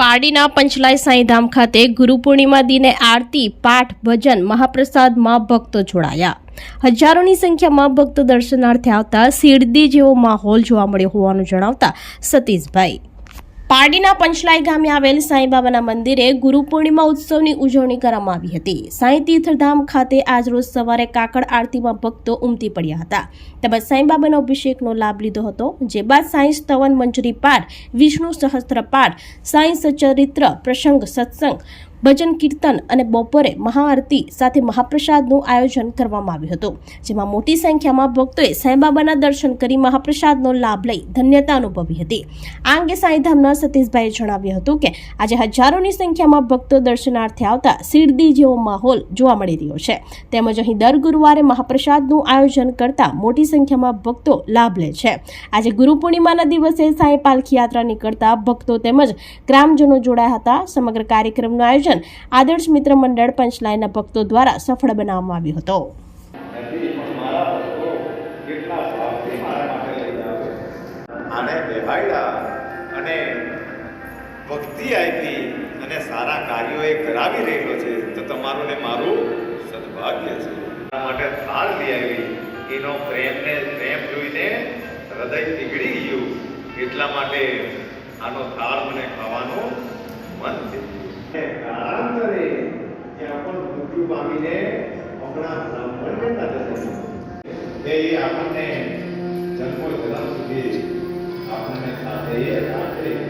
પારડીના પંચલાઈ સાંઈધામ ખાતે ગુરુ પૂર્ણિમા દિને આરતી, પાઠ, ભજન મહાપ્રસાદમાં ભક્તો જોડાયા. હજારોની સંખ્યામાં ભક્તો દર્શનાર્થે આવતા શિરડી જેવો માહોલ જોવા મળ્યો હોવાનું જણાવતા સતીશભાઈ. પારડીના પંચલાઈ ગામે આવેલ સાંઈબાબાના મંદિરે ગુરુ પૂર્ણિમા ઉત્સવની ઉજવણી કરવામાં આવી હતી. સાંઈ તીર્થધામ ખાતે આજરોજ સવારે કાકડ આરતીમાં ભક્તો ઉમટી પડ્યા હતા. તેમજ સાંઈબાબાનો અભિષેકનો લાભ લીધો હતો, જે બાદ સાંઈ સ્તવન મંજરી પાઠ વિષ્ણુ સહસ્ત્ર પાઠ સાંઈ સચરિત્ર પ્રસંગ સત્સંગ ભજન, કીર્તન અને બપોરે મહાઆરતી સાથે મહાપ્રસાદનું આયોજન કરવામાં આવ્યું હતું, જેમાં મોટી સંખ્યામાં ભક્તોએ સાંઈબાબાના દર્શન કરી મહાપ્રસાદનો લાભ લઈ ધન્યતા અનુભવી હતી. આ અંગે સાંઈધામના સતીશભાઈએ જણાવ્યું હતું કે, આજે હજારોની સંખ્યામાં ભક્તો દર્શનાર્થે આવતા શિરડી જેવો માહોલ જોવા મળી રહ્યો છે. તેમજ અહીં દર ગુરુવારે મહાપ્રસાદનું આયોજન કરતા મોટી સંખ્યામાં ભક્તો લાભ લે છે. આજે ગુરુ પૂર્ણિમાના દિવસે સાંઈ પાલખી યાત્રા નીકળતા ભક્તો તેમજ ગ્રામજનો જોડાયા હતા. સમગ્ર કાર્યક્રમનું આયોજન આદર્શ મિત્ર મંડળ પંચલાયના ભક્તો દ્વારા સફળ બનાવવામાં આવ્યો હતું. ભક્તો આપી અને સારા કાર્યો એ કરાવી રહેલો છે, તો તમારું ને મારું સદભાગ્ય છે. માટે થાળ લઈ આવી. એનો પ્રેમને પ્રેમ જોઈને હૃદય પીગળી ગયું. એટલા માટે આનો થાળ મને ખાવાનું મન થયું. કાળાંતરે ત્યાં પણ મૃત્યુ પામીને આપણા બ્રાહ્મણને સાથે થયું. તે આપણને જન્મો જન્મ સુધી આપણને સાથે રાખે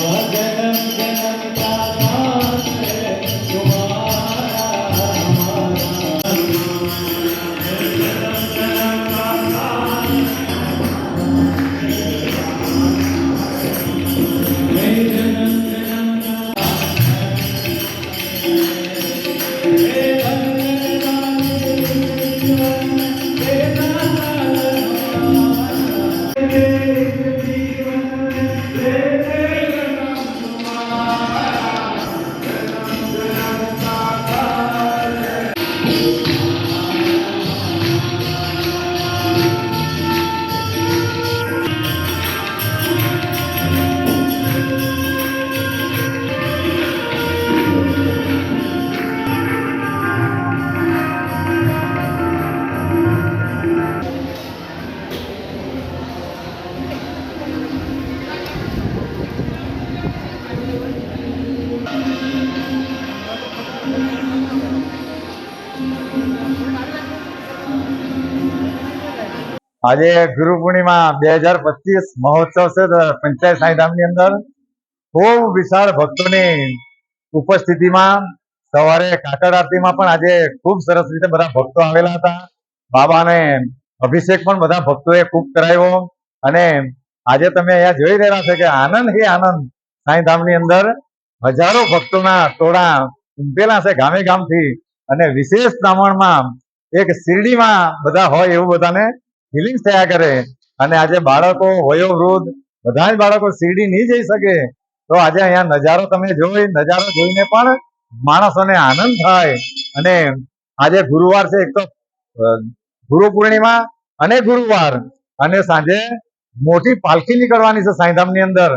Oh, I'm gonna. આજે ગુરુ પૂર્ણિમા બે હજાર પચીસ મહોત્સવ છે પંચાયત પંચાયત સાંઈધામની અંદર ખૂબ વિશાળ ભક્તોની ઉપસ્થિતિમાં સવારે કાકડ આરતીમાં પણ આજે ખૂબ સરસ રીતે બધા ભક્તો આવેલા હતા. બાબાને અભિષેક પણ બધા ભક્તોએ ખૂબ કરાવ્યો અને આજે તમે અહીંયા જોઈ રહ્યા છો કે આનંદ હે આનંદ. સાંઈધામની અંદર હજારો ભક્તોના ટોળા ઉમટેલા છે ગામે ગામથી અને વિશેષ બ્રાહ્મણમાં એક શિરડીમાં બધા હોય એવું બધાને ફિલિંગ્સ થયા કરે. અને આજે બાળકો વયોવૃદ્ધ બધા જ બાળકો શિરડી નહીં જઈ શકે. તો આજે અહીંયા નજારો તમે જોઈ, નજારો જોઈને પણ માણસોને આનંદ થાય. અને આજે ગુરુવાર છે, એક તો ગુરુ પૂર્ણિમા અને ગુરુવાર. અને સાંજે મોટી પાલખી નીકળવાની છે સાંઈધામની અંદર.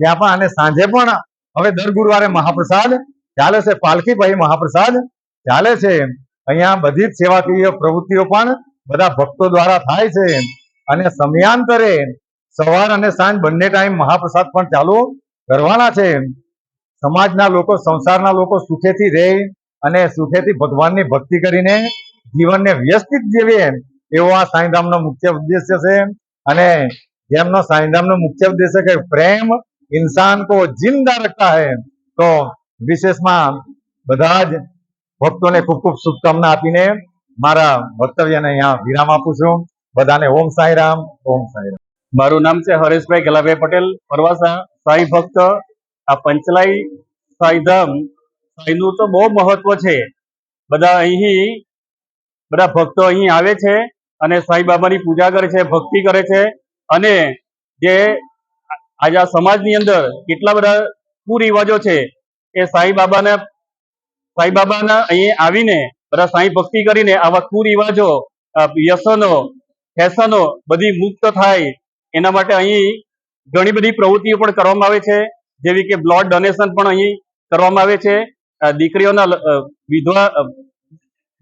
ત્યાં પણ અને સાંજે પણ હવે દર ગુરુવારે મહાપ્રસાદ ચાલે છે. પાલખી પછી મહાપ્રસાદ ચાલે છે. અહીંયા બધી જ સેવાકીય પ્રવૃત્તિઓ પણ બધા ભક્તો દ્વારા થાય છે અને સમયાંતરે સવાર અને સાંજ બંને ટાઈમ મહાપ્રસાદ પણ ચાલુ કરવાના છે. સમાજના લોકો, સંસારના લોકો સુખેથી રહે અને સુખેથી ભગવાનની ભક્તિ કરીને જીવનને વ્યસ્તિત જીવે એવો આ સાંઈધામનો મુખ્ય ઉદ્દેશ્ય છે. અને જેમનો સાંઈધામનો મુખ્ય ઉદ્દેશ્ય કે પ્રેમ ઇન્સાન કો જિંદા રખતા હે, તો વિશેષમાં બધા જ ભક્તોને ખૂબ ખૂબ શુભકામના આપીને મારા વક્તવ્યને અહીંયા વિરામ આપું છું. બધાને ઓમ સાંઈરામ ઓમ સાંઈરામ મારું નામ છે હરેશભાઈ ગલાભાઈ પટેલ, પરવાસા સાંઈ ભક્ત. આ પંચલાઈ સાંઈધામ સાંઈનું તો બહુ મહત્વ છે. બધા અહીં, બધા ભક્તો અહીં આવે છે અને સાંઈ બાબાની પૂજા કરે છે, ભક્તિ કરે છે. અને જે આજે આ સમાજની અંદર કેટલા બધા કુરિવાજો છે, એ સાંઈ બાબાના સાંઈ બાબાના અહીં આવીને બધા સાંઈ ભક્તિ કરીને આવા કુરિવાજો વ્યસનો ફેશનો બધી મુક્ત થાય. એના માટે અહીં ઘણી બધી પ્રવૃત્તિઓ પણ કરવામાં આવે છે. જેવી કે બ્લડ ડોનેશન પણ અહીં કરવામાં આવે છે. દીકરીઓના વિધવા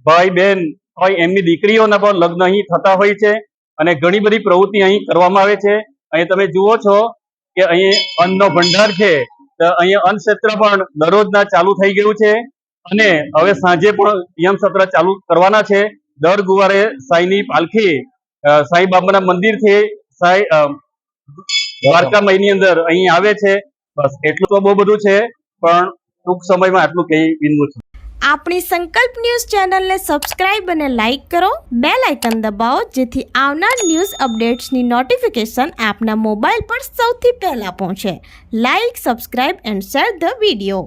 ભાઈ બહેન હોય એમની દીકરીઓના પણ લગ્ન અહીં થતા હોય છે. અને ઘણી બધી પ્રવૃત્તિ અહીં કરવામાં આવે છે. અહીં તમે જુઓ છો કે અહીં અન્નનો ભંડાર છે. તો અહીંયા અન્ન ક્ષેત્ર પણ દરરોજના ચાલુ થઈ ગયું છે. અને હવે સાંજે પણ યમ સત્ર ચાલુ કરવાના છે. દર ગુરુવારે સાંઈની પાલખી સાંઈ બાબાના મંદિરથી સાંઈ દ્વારકા મહિની અંદર અહીં આવે છે. બસ એટલું તો બહુ બધું છે, પણ ટૂંક સમયમાં આટલું કહી વિનવું છે. આપણી સંકલ્પ ન્યૂઝ ચેનલને સબસ્ક્રાઇબ અને લાઇક કરો. બે લાઇકન દબાવો, જેથી આવનાર ન્યૂઝ અપડેટ્સની નોટિફિકેશન આપના મોબાઈલ પર સૌથી પહેલા પહોંચે. Like, subscribe and share the video.